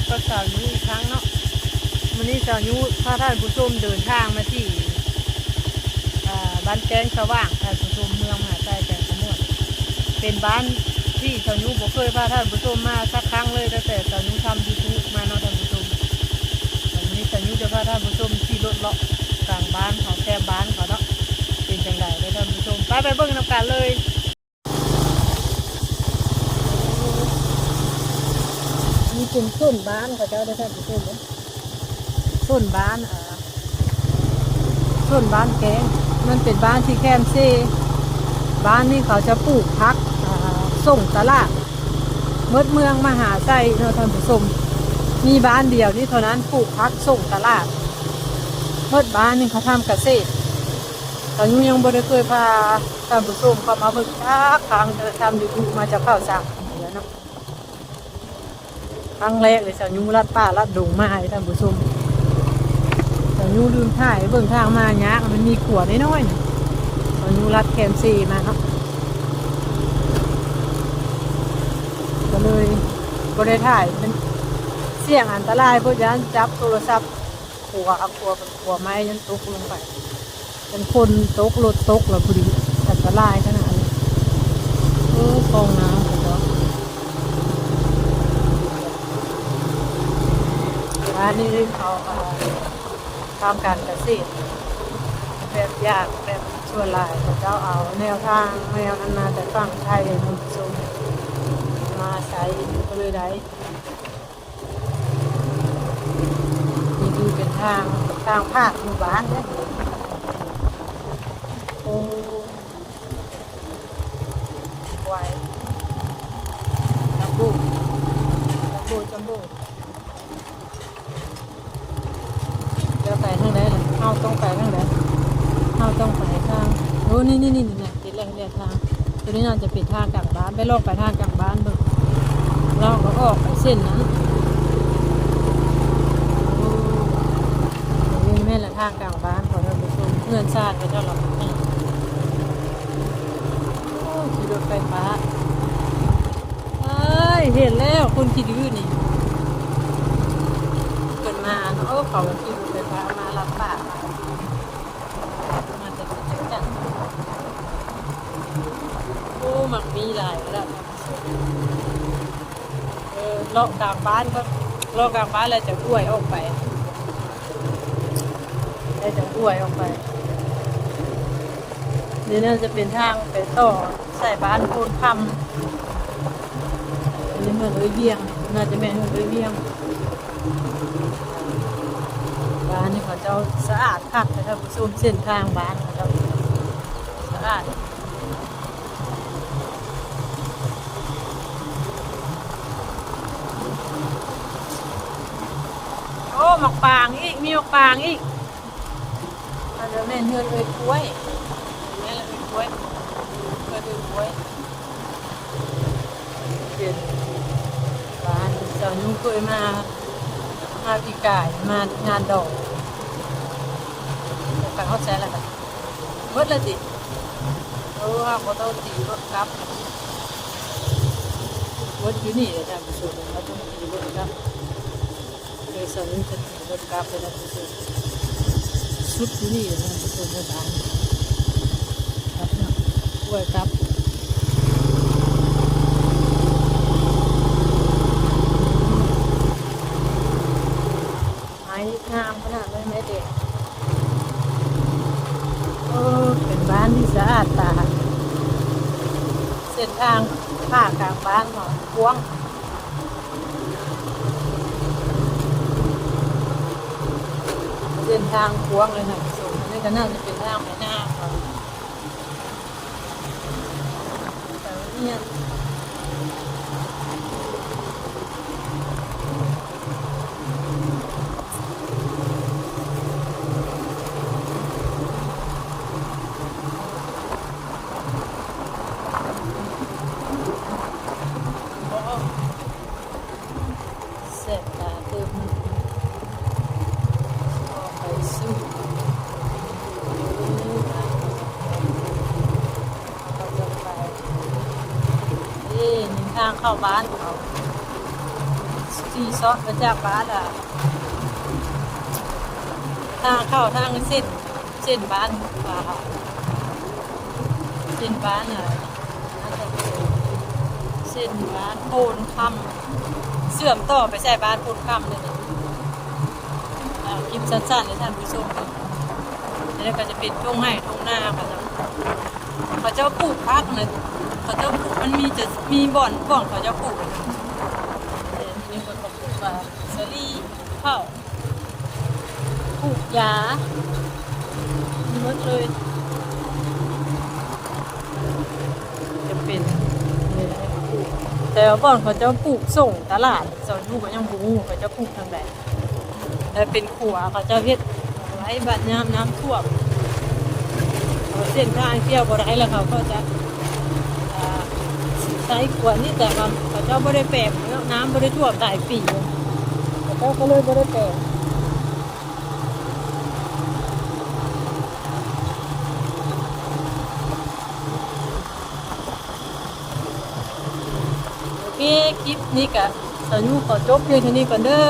บกับสาวยุอีกครั้งเนาะวันนี้สาวยุพาท่านผู้ชมเดินทางมาที่บ้านแกงสว่างท่านผู้ชมเมืองมหาชัยแก่สมุทรเป็นบ้านที่สาวยุบ่เคยพาท่านผู้ชมมาสักครั้งเลยตั้งแต่สาวยุทำยูทูบมาเนาะท่านผู้ชมวันนี้สาวยุจะพาท่านผู้ชมขี่รถเลาะกลางบ้านเขาแก้มบ้านเขาเนาะเป็นจังไดเลยท่านผู้ชมไปไปเบิ่งนำกันเลย นี่เป็นต้นบ้านเขาเจ้าได้ท่านผู้ชมเลยต้นบ้านอ่าต้นบ้านแกงมันเป็นบ้านที่แคมเซ่บ้านนี่เขาจะปลูกพักส่งตลาดเมื่อเมืองมหาไซเนาะท่านผู้ชมมีบ้านเดียวนี่เท่านั้นปลูกพักส่งตลาดเมื่อบ้านนี่เขาทำเกษตรตอนนี้ยังบ่ได้เคยพาท่านผู้ชมเข้ามาเบิ่งทักทางเดินทำยูทูบมาจากข้าวสารเดี๋ยวเนาะ ครั้งแรกเลยสาวยูรัดป้ารัดดงมาให้ท่านผู้ชมสาวยูลืมถ่ายเบิ่งทางมาเนี้ยมันมีขวดน้อยๆสาวยูรัดแคมซีมาเนาะก็เลยก็ได้ถ่ายเป็นเสี่ยงอันตรายเพราะฉะนั้นจับโทรศัพท์ขัวเอาขัวเป็นขัวไม้ยันตกลงไปเป็นคนตกรถตกแล้วพอดีอันตรายขนาดนี้เออฟองน้ำ ของเรานนี้เขาทำการเกษตรแบบยากแบบชั่วลายเขาเจ้าเอาแนวทางแนวนั้นมาแต่ฝั่งไทยมันผสมมาใช้ก็เลยได้นี่คือเป็นทางทางภาคหมู่บ้านเนี่ยโอ้ไวจัมโบ้จัมโบ้จัมโบ้ เดี๋ยวไปทางไหนล่ะเอาต้องไปทางไหนเอาต้องไปทางโอ้นี่นี่นี่นี่ติดแรงเรียทางตัวนี้น่าจะปิดทางกลับบ้านไปลอกไปทางกลับบ้านเบิ่งลอกแล้วก็ออกไปเส้นนั้นโอ้นี่แม่ละทางกลางบ้านขอท่านผู้ชมเงื่อนชาติก็เจ้าหลับนี่โอ้ขี่รถไฟฟ้าเอ้ยเห็นแล้วคนขี่ดื้อนี่ เนาะเออเขาขี่รถไฟฟ้ามารับป่ามาจากจังจันทน์โอ้มันมีหลายระดับเออเลาะกลางบ้านก็เลาะกลางบ้านแล้วจะอ้วยออกไปแล้วจะอ้วยออกไปนี่น่าจะเป็นทางไปต่อใส่บ้านโพนคำนนี้เหมือนเอ้ยเวียง น่าจะแม่นเหมือนเอ้ยเวียง บ้านนี่เขาเจ้าสะอาดคักแต่ถ้าผู้ชมเส้นทางบ้านเขาเจ้าสะอาดโอ้หมกปางอีกมีหมกปางอีกอันนี้แม่นเฮือนเอ้ยกล้วยแม่นละเอ้ยกล้วยเฮือนเอ้ยกล้วยเป็นบ้านเจ้านุ่งเคยมา มาปีกายมางานดอกไปเข้าใจแล้วกันเบิดเลยสิเออว่าเขาต้องตีรถกลับเบิดอยู่นี่เลยท่านผู้ชมเขาต้องตีรถกลับเลยสอนนี้จะตีรถกลับเลยท่านผู้ชมชุดอยู่นี่เลยท่านผู้ชมในบ้านครับนะกล้วยกลับ ไม้งามขนาดเลยไม้เด็กโอ้เป็นบ้านที่สะอาดตา เส้นทางผ่ากลางบ้านของพวงเส้นทางพวงเลยค่ะส่วนอันนี้ก็น่าจะเป็นทางไปหน้าเขาแต่ว่าเนี่ย เสร็จตาเติมออไปสู้ทางเข้าบ้านเขาสี่ซอกมาจากบ้านอะทางเข้าทางเส้นเส้นบ้านป่าเส้นบ้านอะเส้นบ้านโพนคำ เสื่อมต่อไปใส่บ้านโพนคำเลยนะอ่าคลิปสั้นๆในท่านผู้ชมแล้วก็จะเป็นทุ่งไห่ทุ่งนาค่ะเขาเจ้าปลูกพักนะเขาเจ้าปลูกมันมีจะมีบ่อนบ่อนเขาเจ้าปลูกนะเอ่อมีคนบอกว่าสลีข้าวปลูกยามีหมดเลย จะเป็นเนี่ยปลูก แต่ว่าก่อนเขาจะปลูกส่งตลาดสอนลูกก็ยังบูเขาจะปลูกทางไหนแต่เป็นขัวเขาจะเฮ็ดไว้บัดน้ำน้ำท่วมเส้นทางเที่ยวบ่ไรแล้วเขาก็จะใช้ขวดนี่แต่ว่าเขาเจ้าไม่ได้แปลงแล้วน้ำไม่ได้ท่วมหลายปีเลยเขาเจ้าก็เลยไม่ได้แปลง ค คลิปนี้ก็สนุกขอจบเพียงเท่านี้ก่อนเด้อ